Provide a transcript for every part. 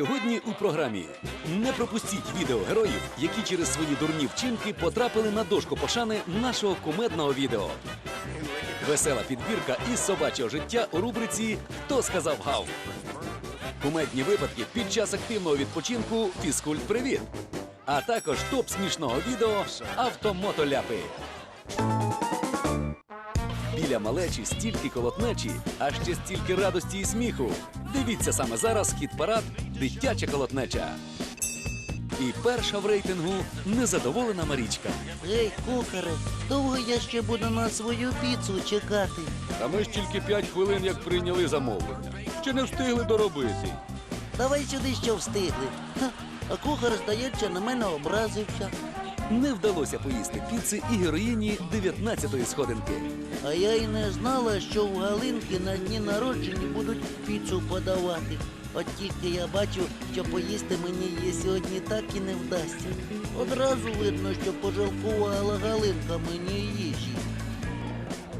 Сьогодні у програмі не пропустіть відео героїв, які через свої дурні вчинки потрапили на дошку пошани нашого кумедного відео. Весела підбірка із собачого життя у рубриці Хто сказав гав. Кумедні випадки під час активного відпочинку Фізкульт Привіт. А також топ смішного відео Автомотоляпи. Біля малечі стільки колотнечі, а ще стільки радості і сміху. Дивіться саме зараз хіт парад Дитяча колотнеча. І перша в рейтингу незадоволена Марічка. Ей, кухаре, довго я ще буду на свою піцу чекати. А ми ж тільки 5 хвилин як прийняли замовлення. Ще не встигли доробити. Давай сюди, що встигли. Ха, а кухар, здається, на мене образився. Не вдалося поїсти піци і героїні 19-ї сходинки. А я й не знала, що в Галинки на дні народження будуть піцу подавати. От тільки я бачу, що поїсти мені її сьогодні так і не вдасться. Одразу видно, що пожалкувала Галинка мені їжі.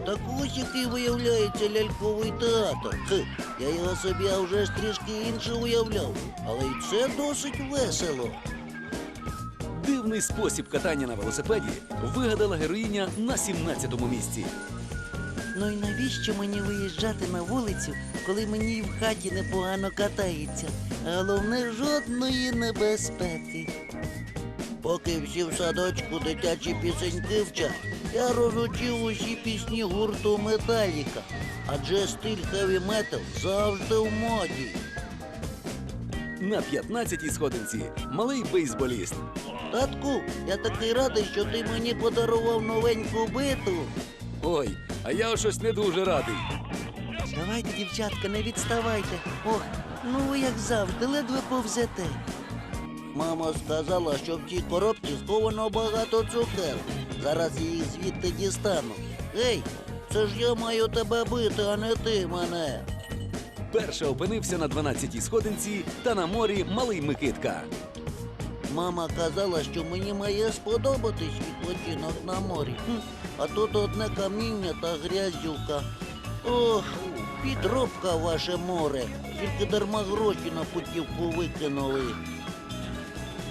Так ось який виявляється ляльковий театр. Хе, я його собі вже ж трішки інше уявляв, але й це досить весело. Дивний спосіб катання на велосипеді вигадала героїня на 17-му місці. Ну і навіщо мені виїжджати на вулицю, коли мені і в хаті непогано катається? Головне жодної небезпеки. Поки всі в садочку дитячі пісеньки вчать, я розучив усі пісні гурту Металіка, адже стиль хеві метал завжди в моді. На 15-й сходинці малий бейсболіст. Татку, я такий радий, що ти мені подарував новеньку биту. Ой, а я щось не дуже радий. Давайте, дівчатка, не відставайте. Ох, ну ви як завжди, ледве повзете. Мама сказала, що в тій коробці сховано багато цукер. Зараз я їх звідти дістану. Ей, це ж я маю тебе бити, а не ти мене. Перша опинився на 12-й сходинці та на морі малий Микитка. Мама казала, що мені має сподобатись відпочинок на морі. Хм, а тут одне каміння та грязюка. Ох, підробка ваше море. Тільки дарма гроші на путівку викинули.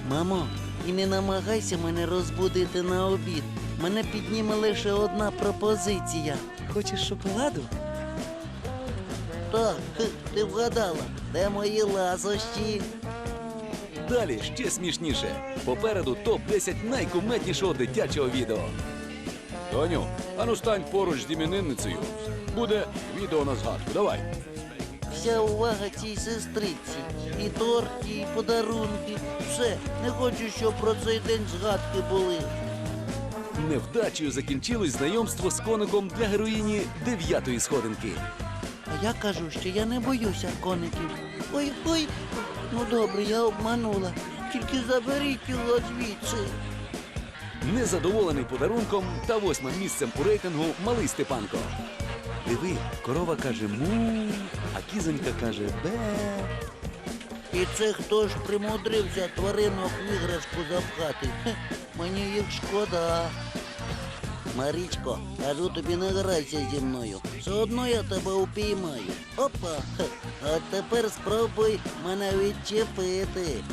Мамо, і не намагайся мене розбудити на обід. Мене підніме лише одна пропозиція. Хочеш шоколаду? Так, хе, ти вгадала, де мої ласощі? Далі ще смішніше. Попереду топ-10 найкумеднішого дитячого відео. Доню, ану стань поруч з іменинницею. Буде відео на згадку. Давай. Вся увага цій сестриці. І торт, і подарунки. Все, не хочу, щоб про цей день згадки були. Невдачею закінчилось знайомство з коником для героїні 9-ї сходинки. А я кажу, що я не боюся коників. Ой, ой, ну добре, я обманула. Тільки заберіть його звідси. Незадоволений подарунком та восьмим місцем у рейтингу малий Степанко. Диви, корова каже му, а кізонька каже бе. І це хто ж примудрився тваринок в іграшку запхати? Хе, мені їх шкода. Марічко, кажу тобі не грайся зі мною. Все одно я тебе упіймаю. Опа. А тепер спробуй мене відчепити.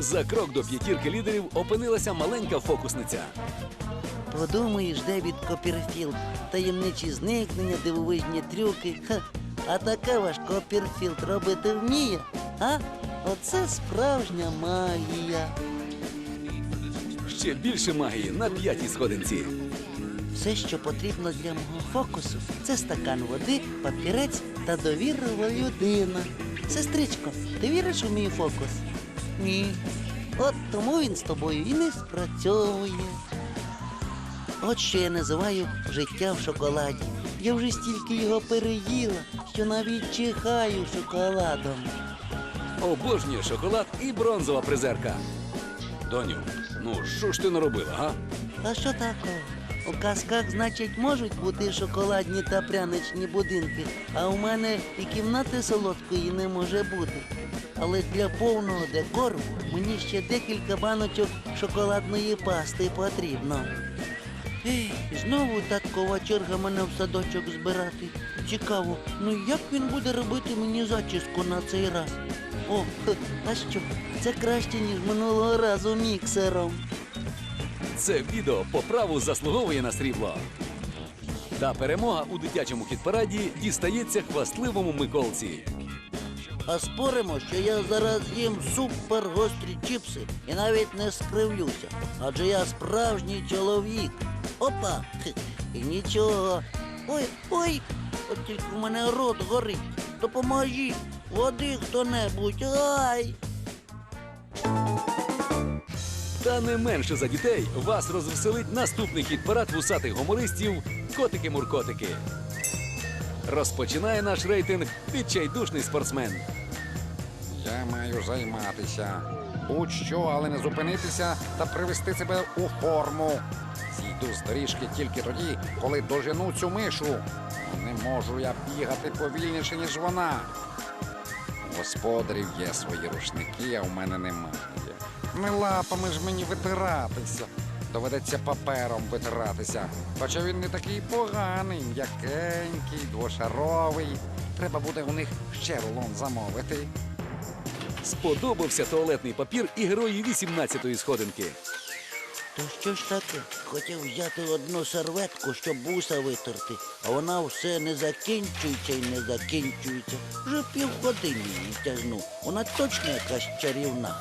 За крок до п'ятірки лідерів опинилася маленька фокусниця. Подумаєш, Девід Копірфілд, таємничі зникнення, дивовижні трюки. Ха. А таке ваш Копірфілд робити вміє? А? Оце справжня магія. Ще більше магії на п'ятій сходинці. Все, що потрібно для мого фокусу, це стакан води, папірець та довірлива людина. Сестричко, ти віриш у мій фокус? Ні. От тому він з тобою і не спрацьовує. От що я називаю життя в шоколаді. Я вже стільки його переїла, що навіть чихаю шоколадом. Обожнює шоколад і бронзова призерка. Доню, ну що ж ти наробила? А що такого? У казках, значить, можуть бути шоколадні та пряничні будинки, а у мене і кімнати солодкої не може бути. Але для повного декору мені ще декілька баночок шоколадної пасти потрібно. Ей, знову таткова черга мене в садочок збирати. Цікаво, ну як він буде робити мені зачіску на цей раз? О, а що? Це краще, ніж минулого разу міксером. Це відео по праву заслуговує на срібло. Та перемога у дитячому хіт-параді дістається хвастливому Миколці. А споримо, що я зараз їм супер гострі чіпси і навіть не скривлюся. Адже я справжній чоловік. Опа! І нічого. Ой, ой! От тільки в мене рот горить. Допоможіть! Води хто-небудь. Ай! Та не менше за дітей вас розвеселить наступний хіт-парад вусатих гумористів Котики-муркотики. Розпочинає наш рейтинг відчайдушний спортсмен. Я маю займатися. Будь-що, але не зупинитися та привести себе у форму. Зійду з доріжки тільки тоді, коли дожену цю мишу. Не можу я бігати повільніше, ніж вона. Господарів є свої рушники, а у мене немає. Не лапами ж мені витиратися. Доведеться папером витиратися. Хоча він не такий поганий, м'якенький, двошаровий. Треба буде у них ще рулон замовити. Сподобався туалетний папір і герої 18-ї сходинки. То що ж таке? Хотів взяти одну серветку, щоб вуса витерти, а вона все не закінчується і не закінчується. Вже півгодини її тягну. Вона точно якась чарівна.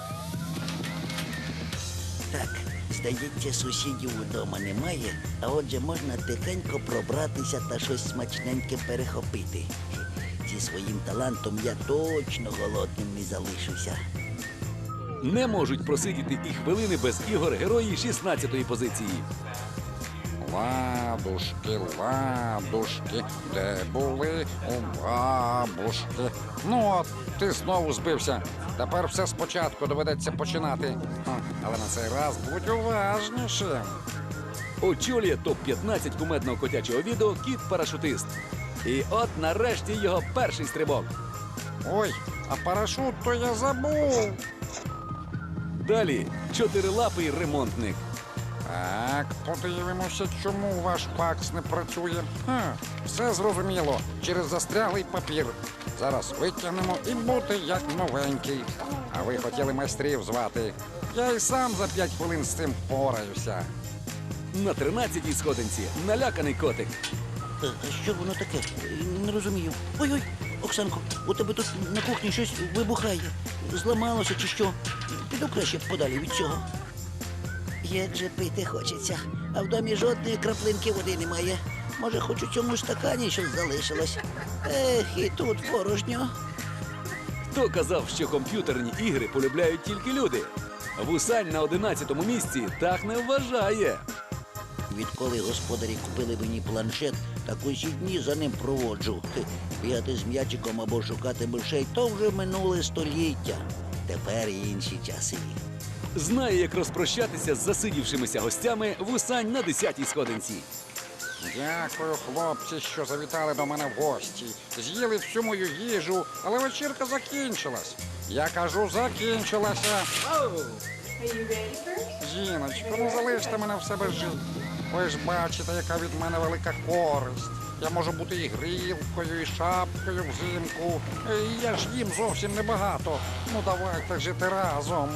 Так, здається, сусідів удома немає, а отже можна тихенько пробратися та щось смачненьке перехопити. Зі своїм талантом я точно голодним не залишуся. Не можуть просидіти і хвилини без ігор герої 16-ї позиції. Ладушки, ладушки, де були у бабушки. Ну от, ти знову збився. Тепер все спочатку доведеться починати. Але на цей раз будь уважнішим. Очолює топ-15 кумедного котячого відео кіт-парашутист. І от нарешті його перший стрибок. Ой, а парашут то я забув. Далі чотирилапий ремонтник. Так, подивимося, чому ваш факс не працює. Ха, все зрозуміло. Через застряглий папір. Зараз витягнемо і бути як новенький. А ви хотіли майстрів звати. Я і сам за п'ять хвилин з цим впораюся. На 13-й сходинці наляканий котик. Е, що воно таке? Е, Не розумію. Ой-ой, Оксанко, у тебе тут на кухні щось вибухає. Зламалося чи що? Піду краще подалі від цього. Як же пити хочеться, а в домі жодної краплинки води немає. Може, хоч у цьому стакані щось залишилось. Ех, і тут порожньо. Хто казав, що комп'ютерні ігри полюбляють тільки люди? Вусань на 11-му місці так не вважає. Відколи господарі купили мені планшет, так усі дні за ним проводжу. Бігати з м'ячиком або шукати мишей то вже минуле століття. Тепер інші часи. Знає, як розпрощатися з засидівшимися гостями Вусань на 10-й сходинці. Дякую, хлопці, що завітали до мене в гості. З'їли всю мою їжу, але вечірка закінчилась. Я кажу, закінчилася. Жіночко, ну залиште мене в себе жити. Ви ж бачите, яка від мене велика користь. Я можу бути і грілкою, і шапкою взимку. Е, Я ж їм зовсім небагато. Ну давайте жити разом.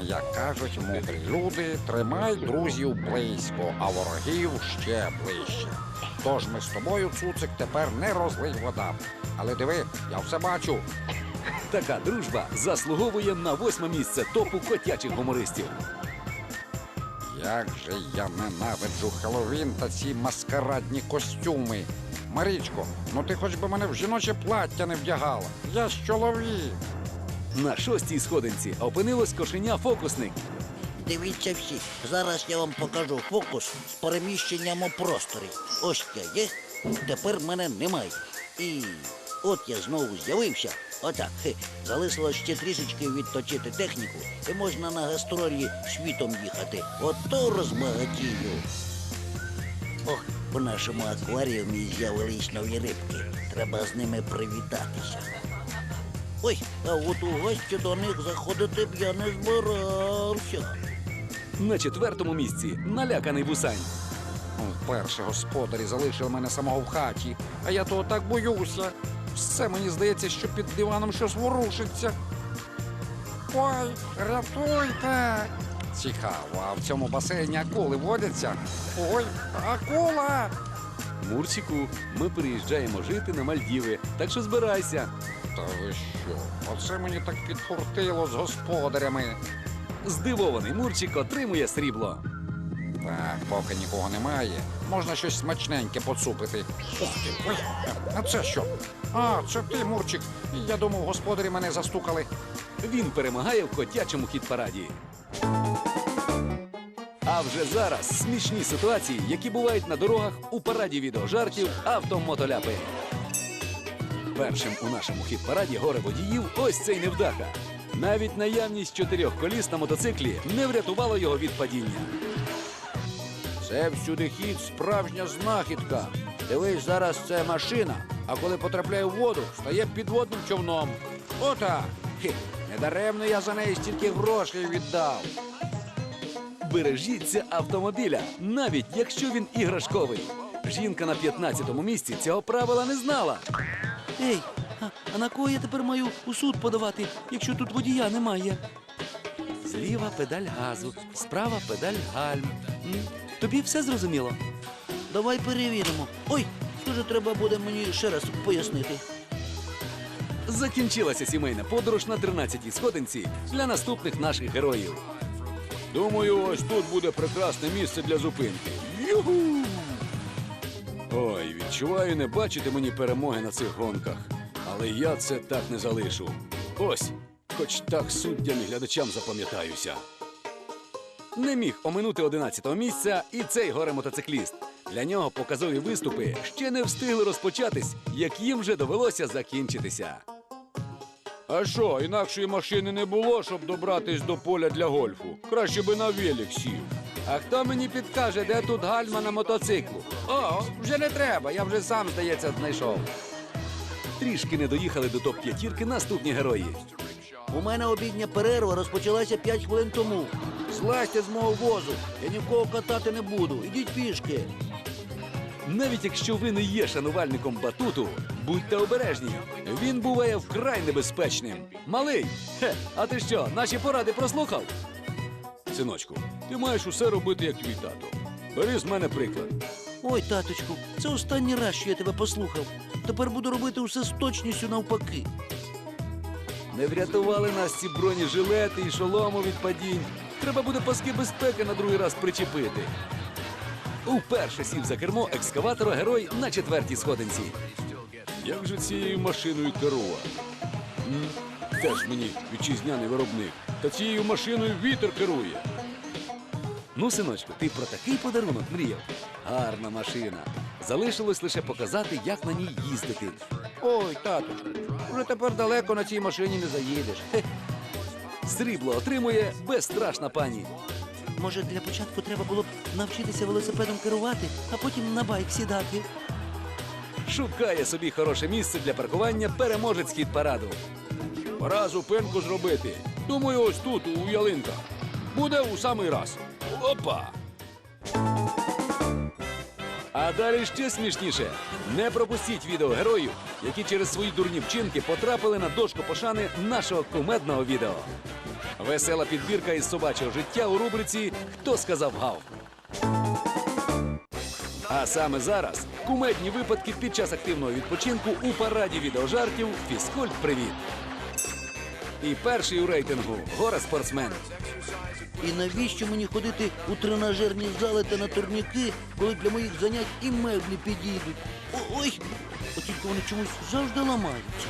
Як кажуть мудрі люди, тримай друзів близько, а ворогів ще ближче. Тож ми з тобою, цуцик, тепер не розлий вода. Але диви, я все бачу. Така дружба заслуговує на восьме місце топу котячих гумористів. Як же я ненавиджу Хеллоуін та ці маскарадні костюми. Марічко, ну ти хоч би мене в жіноче плаття не вдягала. Я ж чоловік. На шостій сходинці опинилось кошеня фокусник. Дивіться всі, зараз я вам покажу фокус з переміщенням у просторі. Ось я є, тепер мене немає. І от я знову з'явився. Отак, хе, залишилось ще трішечки відточити техніку, і можна на гастролі світом їхати. Ото розбагатію. Ох, у нашому акваріумі з'явились нові рибки. Треба з ними привітатися. Ой, а от у гості до них заходити б я не збирався. На четвертому місці наляканий вусань. Вперше господарі залишили мене самого в хаті, а я того так боюся. Все мені здається, що під диваном щось ворушиться. Ой, рятуйте! Цікаво, а в цьому басейні акули водяться? Ой, акула! Мурчику, ми переїжджаємо жити на Мальдіви, так що збирайся. Та ви що? Оце мені так підфортило з господарями. Здивований Мурчик отримує срібло. Так, поки нікого немає, можна щось смачненьке поцупити. Ух ти, ой, а це що? А, це ти, Мурчик. Я думав, господарі мене застукали. Він перемагає в котячому хіт-параді. А вже зараз смішні ситуації, які бувають на дорогах у параді відеожартів автомотоляпи. Першим у нашому хіт-параді горе водіїв ось цей невдаха. Навіть наявність чотирьох коліс на мотоциклі не врятувало його від падіння. Це всюди хід справжня знахідка. Дивись, зараз це машина, а коли потрапляє в воду, стає підводним човном. Ота! Хі, недаремно я за неї стільки грошей віддав. Бережіться автомобіля, навіть якщо він іграшковий. Жінка на 15-му місці цього правила не знала. Ей, а, а на кого я тепер маю у суд подавати, якщо тут водія немає? Зліва педаль газу, справа педаль гальм. М? Тобі все зрозуміло? Давай перевіримо. Ой, схоже, треба буде мені ще раз пояснити. Закінчилася сімейна подорож на 13-й сходинці для наступних наших героїв. Думаю, ось тут буде прекрасне місце для зупинки. Юху! Ой, відчуваю не бачити мені перемоги на цих гонках. Але я це так не залишу. Ось, хоч так суддям і глядачам запам'ятаюся. Не міг оминути 11-го місця і цей горе-мотоцикліст. Для нього показові виступи ще не встигли розпочатись, як їм вже довелося закінчитися. А що, інакшої машини не було, щоб добратись до поля для гольфу. Краще би на велик сів. А хто мені підкаже, де тут гальма на мотоциклу? О, вже не треба, я вже сам, здається, знайшов. Трішки не доїхали до топ-п'ятірки наступні герої. У мене обідня перерва розпочалася 5 хвилин тому. Злазьте з мого возу, я нікого катати не буду. Ідіть пішки. Навіть якщо ви не є шанувальником батуту, будьте обережні. Він буває вкрай небезпечним. Малий, хе, а ти що, наші поради прослухав? Синочку, ти маєш усе робити, як твій тато. Бери з мене приклад. Ой, таточку, це останній раз, що я тебе послухав. Тепер буду робити усе з точністю навпаки. Не врятували нас ці бронежилети і шолому від падінь. Треба буде паски безпеки на другий раз причепити. Уперше сів за кермо екскаватора герой на четвертій сходинці. Як же цією машиною керувати? М? Теж мені вітчизняний виробник. Та цією машиною вітер керує. Ну, синочку, ти про такий подарунок мріяв. Гарна машина. Залишилось лише показати, як на ній їздити. Ой, таточку, вже тепер далеко на цій машині не заїдеш. Хе. Срібло отримує безстрашна пані. Може, для початку треба було б навчитися велосипедом керувати, а потім на байк сідати. Шукає собі хороше місце для паркування переможець хід параду. Пора зупинку зробити. Думаю, ось тут, у ялинках. Буде у самий раз. Опа! А далі ще смішніше. Не пропустіть відео героїв, які через свої дурні вчинки потрапили на дошку пошани нашого кумедного відео. Весела підбірка із собачого життя у рубриці Хто сказав гав. А саме зараз кумедні випадки під час активного відпочинку у параді відеожартів Фізкульт Привіт. І перший у рейтингу гора спортсмен. І навіщо мені ходити у тренажерні зали та на турніки, коли для моїх занять і меблі підійдуть? О- Ой, от тільки вони чомусь завжди ламаються.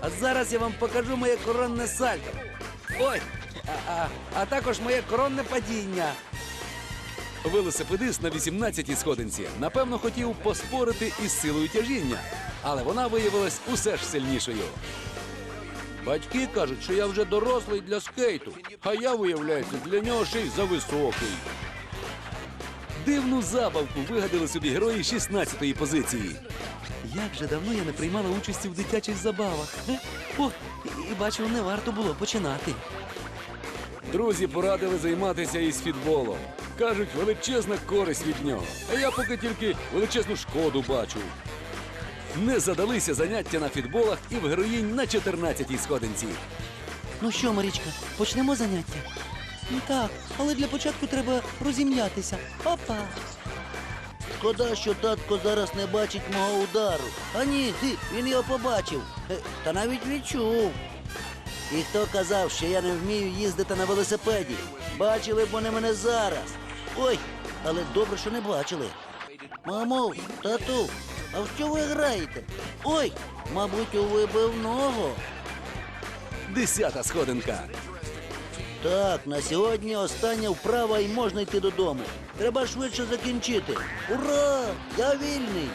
А зараз я вам покажу моє коронне сальто. Ой, а, а, також моє коронне падіння. Велосипедист на 18-й сходинці напевно хотів поспорити із силою тяжіння, але вона виявилась усе ж сильнішою. Батьки кажуть, що я вже дорослий для скейту, а я, виявляється, для нього ще й зависокий. Дивну забавку вигадали собі герої 16-ї позиції. Як же давно я не приймала участі в дитячих забавах. Е? О, і, бачу, не варто було починати. Друзі порадили займатися із фітболом. Кажуть, величезна користь від нього. А я поки тільки величезну шкоду бачу. Не задалися заняття на фітболах і в героїнь на 14-й сходинці. Ну що, Марічка, почнемо заняття? Ну так, але для початку треба розім'ятися. Опа! Шкода, що татко зараз не бачить мого удару. А ні, ти, він його побачив. Е, Та навіть відчув. І хто казав, що я не вмію їздити на велосипеді? Бачили б вони мене зараз. Ой, але добре, що не бачили. Мамо, тату, а в що ви граєте? Ой, мабуть, у вибив ногу. Десята сходинка. Так, на сьогодні остання вправа і можна йти додому. Треба швидше закінчити. Ура! Я вільний.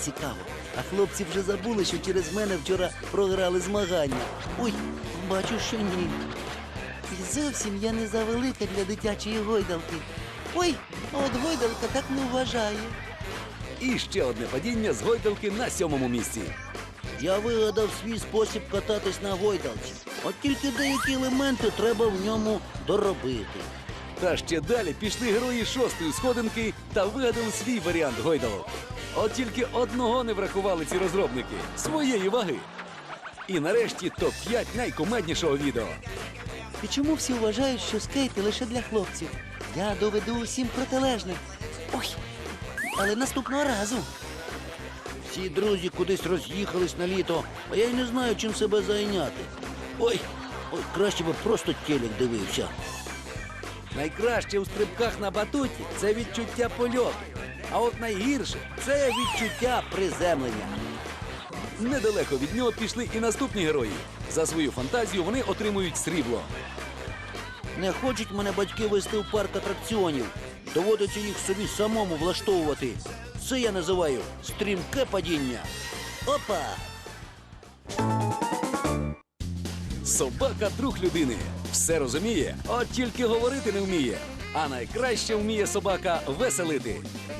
Цікаво. А хлопці вже забули, що через мене вчора програли змагання. Ой, бачу, що ні. І зовсім я не завелика для дитячої гойдалки. Ой, а от гойдалка так не вважає. І ще одне падіння з гойдалки на сьомому місці. Я вигадав свій спосіб кататись на гойдалці. От тільки деякі елементи треба в ньому доробити. Та ще далі пішли герої шостої сходинки та вигадали свій варіант гойдалок. От тільки одного не врахували ці розробники своєї ваги. І нарешті топ-5 найкомеднішого відео. І чому всі вважають, що скейти лише для хлопців? Я доведу усім протилежне. Ой, але наступного разу. Всі друзі кудись роз'їхались на літо, а я й не знаю, чим себе зайняти. Ой, ой, краще би просто телек дивився. Найкраще у стрибках на батуті це відчуття польоту. А от найгірше це відчуття приземлення. Недалеко від нього пішли і наступні герої. За свою фантазію вони отримують срібло. Не хочуть мене батьки вести в парк атракціонів. Доводиться їх собі самому влаштовувати. Це я називаю стрімке падіння. Опа! Собака друг людини. Все розуміє, от тільки говорити не вміє. А найкраще вміє собака веселити.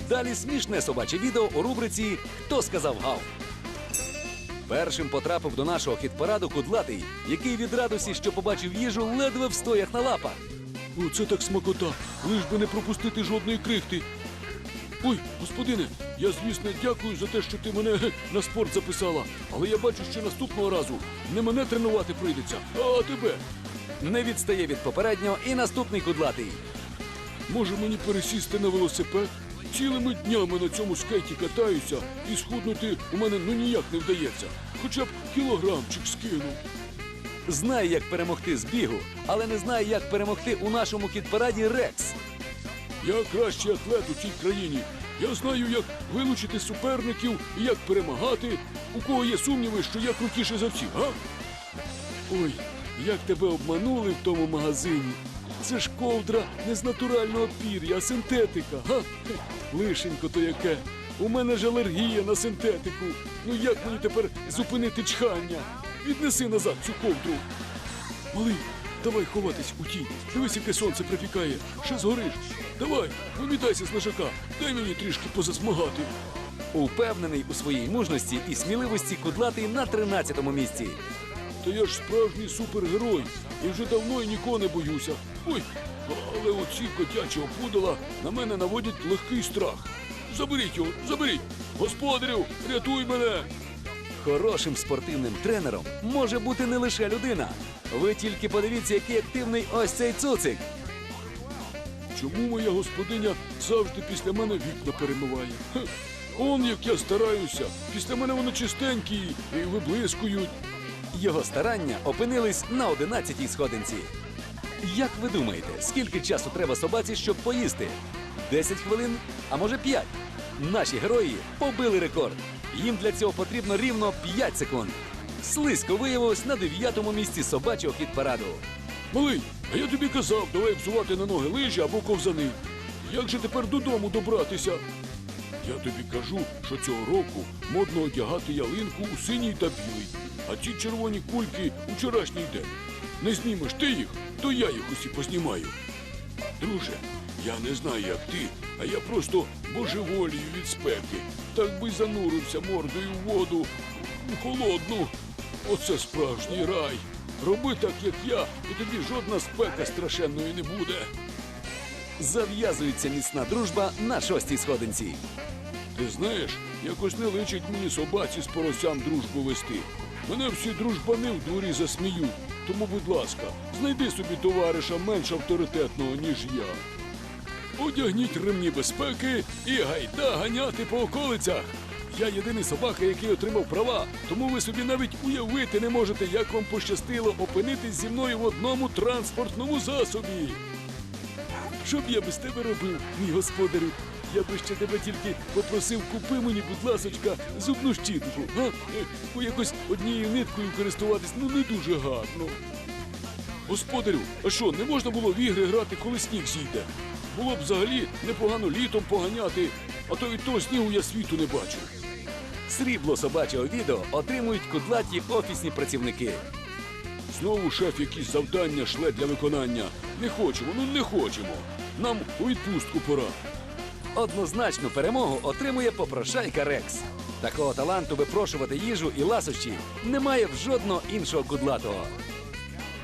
Далі смішне собаче відео у рубриці Хто сказав гав. Першим потрапив до нашого хіт-параду кудлатий, який від радості, що побачив їжу, ледве встояв на лапах. Оце так смакота, лиш би не пропустити жодної крихти. Ой, господине, я звісно дякую за те, що ти мене ге, на спорт записала. Але я бачу, що наступного разу не мене тренувати прийдеться, а тебе. Не відстає від попереднього і наступний кудлатий. Може мені пересісти на велосипед? Цілими днями на цьому скейті катаюся і схуднути у мене ну ніяк не вдається. Хоча б кілограмчик скину. Знає, як перемогти з бігу, але не знає, як перемогти у нашому хіт-параді Рекс. Я кращий атлет у цій країні. Я знаю, як вилучити суперників і як перемагати. У кого є сумніви, що я крутіший за всіх, а? Ой, як тебе обманули в тому магазині. Це ж ковдра не з натурального пір'я, а синтетика, га? Лишенько то яке. У мене ж алергія на синтетику. Ну як мені тепер зупинити чхання? Віднеси назад цю ковдру. Малий, давай ховатись у тінь. Дивись, яке сонце припікає. Ще згориш. Давай, вимітайся з лежака. Дай мені трішки позасмагати. Упевнений у своїй мужності і сміливості кудлатий на 13-му місці. Та я ж справжній супергерой. І вже давно і нікого не боюся. Ой, але оці котячі опудала на мене наводять легкий страх. Заберіть його, заберіть! Господарю, рятуй мене! Хорошим спортивним тренером може бути не лише людина. Ви тільки подивіться, який активний ось цей цуцик. Чому моя господиня завжди після мене вікна перемиває? Хе, Он як я стараюся. Після мене вони чистенькі і виблискують. Його старання опинились на 11-й сходинці. Як ви думаєте, скільки часу треба собаці, щоб поїсти? 10 хвилин, а може 5? Наші герої побили рекорд. Їм для цього потрібно рівно 5 секунд. Слизько виявилось на 9-му місці собачого хіт-параду. Малий, а я тобі казав, давай взувати на ноги лижі або ковзани. Як же тепер додому добратися? Я тобі кажу, що цього року модно одягати ялинку у синій та білий, а ці червоні кульки у вчорашній день. Не знімеш ти їх, то я їх усі познімаю. Друже, я не знаю, як ти, а я просто божеволію від спеки. Так би занурився мордою в воду у холодну. Оце справжній рай. Роби так, як я, і тобі жодна спека страшенної не буде. Зав'язується міцна дружба на шостій сходинці. Ти знаєш, якось не личить мені собаці з поросям дружбу вести. Мене всі дружбани в дворі засміють. Тому, будь ласка, знайди собі товариша менш авторитетного, ніж я. Одягніть ремні безпеки і гайда ганяти по околицях. Я єдиний собака, який отримав права, тому ви собі навіть уявити не можете, як вам пощастило опинитись зі мною в одному транспортному засобі. Що б я без тебе робив, мій господарю? Я би ще тебе тільки попросив, купи мені, будь ласочка, зубну щітку, га? Бо якось однією ниткою користуватись ну не дуже гарно. Господарю, а що, не можна було в ігри грати, коли сніг зійде? Було б взагалі непогано літом поганяти, а то від того снігу я світу не бачу. Срібло собачого відео отримують кудлаті офісні працівники. Знову шеф якісь завдання шле для виконання. Не хочемо, ну не хочемо. Нам у відпустку пора. Однозначну перемогу отримує попрошайка Рекс. Такого таланту випрошувати їжу і ласощі немає в жодного іншого кудлатого.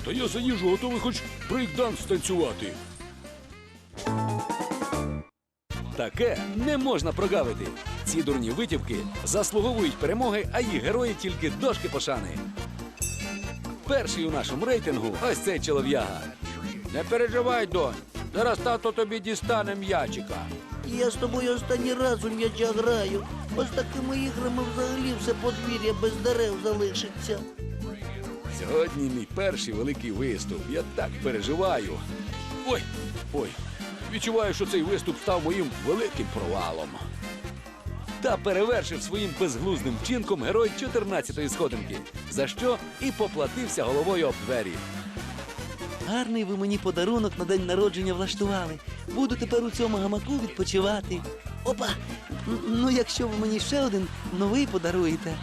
Та я за їжу готовий хоч брейкданс станцювати. Таке не можна прогавити. Ці дурні витівки заслуговують перемоги, а їх герої тільки дошки пошани. Перший у нашому рейтингу ось цей чолов'яга. Не переживай, донь. Зараз тато тобі дістане м'ячика. Я з тобою останній раз у м'яча граю. Ось такими іграми взагалі все подвір'я без дерев залишиться. Сьогодні мій перший великий виступ. Я так переживаю. Ой, ой. Відчуваю, що цей виступ став моїм великим провалом. Та перевершив своїм безглуздим вчинком герой 14-ї сходинки, за що і поплатився головою об двері. Гарний ви мені подарунок на день народження влаштували. Буду тепер у цьому гамаку відпочивати. Опа! Ну, якщо ви мені ще один новий подаруєте.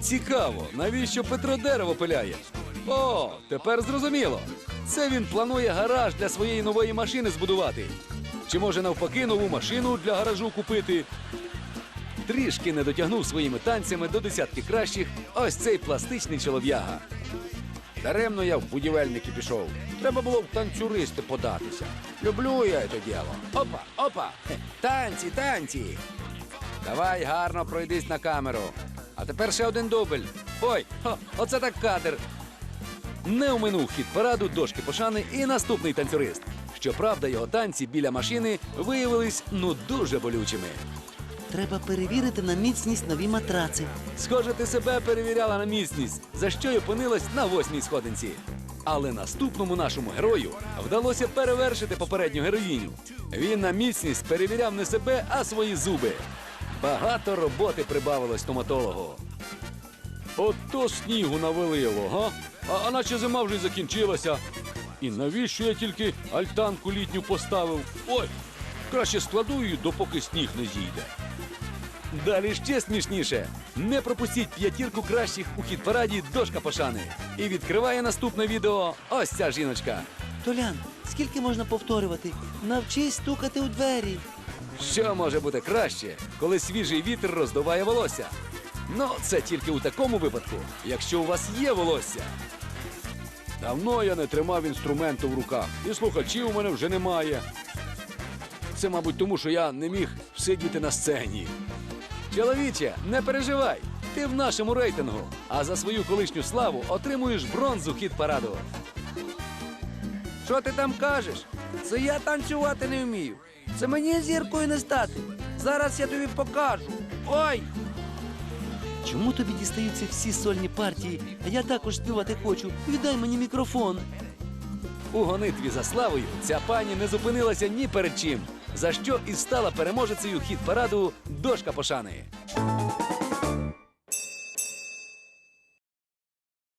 Цікаво, навіщо Петро дерево пиляє? О, тепер зрозуміло. Це він планує гараж для своєї нової машини збудувати. Чи може навпаки нову машину для гаражу купити? Трішки не дотягнув своїми танцями до десятки кращих ось цей пластичний чолов'яга. Даремно я в будівельники пішов. Треба було в танцюристи податися. Люблю я це діло. Опа, опа. Танці, танці. Давай гарно пройдись на камеру. А тепер ще один дубль. Ой, хо, оце так кадр. Не оминув хід параду дошки пошани і наступний танцюрист. Щоправда, його танці біля машини виявились ну дуже болючими. Треба перевірити на міцність нові матраци. Схоже, ти себе перевіряла на міцність, за що й опинилась на восьмій сходинці. Але наступному нашому герою вдалося перевершити попередню героїню. Він на міцність перевіряв не себе, а свої зуби. Багато роботи прибавилось стоматологу. Ото снігу навалило, га? А, а наче зима вже закінчилася. І навіщо я тільки альтанку літню поставив? Ой, краще складу її, допоки сніг не зійде. Далі ще смішніше. Не пропустіть п'ятірку кращих у хіт параді дошка пошани. І відкриває наступне відео ось ця жіночка. Толян, скільки можна повторювати? Навчись стукати у двері. Що може бути краще, коли свіжий вітер роздуває волосся? Ну, це тільки у такому випадку, якщо у вас є волосся. Давно я не тримав інструменту в руках, і слухачів у мене вже немає. Це, мабуть, тому що я не міг сидіти на сцені. Чоловіче, не переживай. Ти в нашому рейтингу, а за свою колишню славу отримуєш бронзу хіт параду. Що ти там кажеш? Це я танцювати не вмію. Це мені зіркою не стати. Зараз я тобі покажу. Ой! Чому тобі дістаються всі сольні партії? А я також співати хочу. Віддай мені мікрофон. У гонитві за славою ця пані не зупинилася ні перед чим, за що і стала переможецею хіт параду дошка пошани.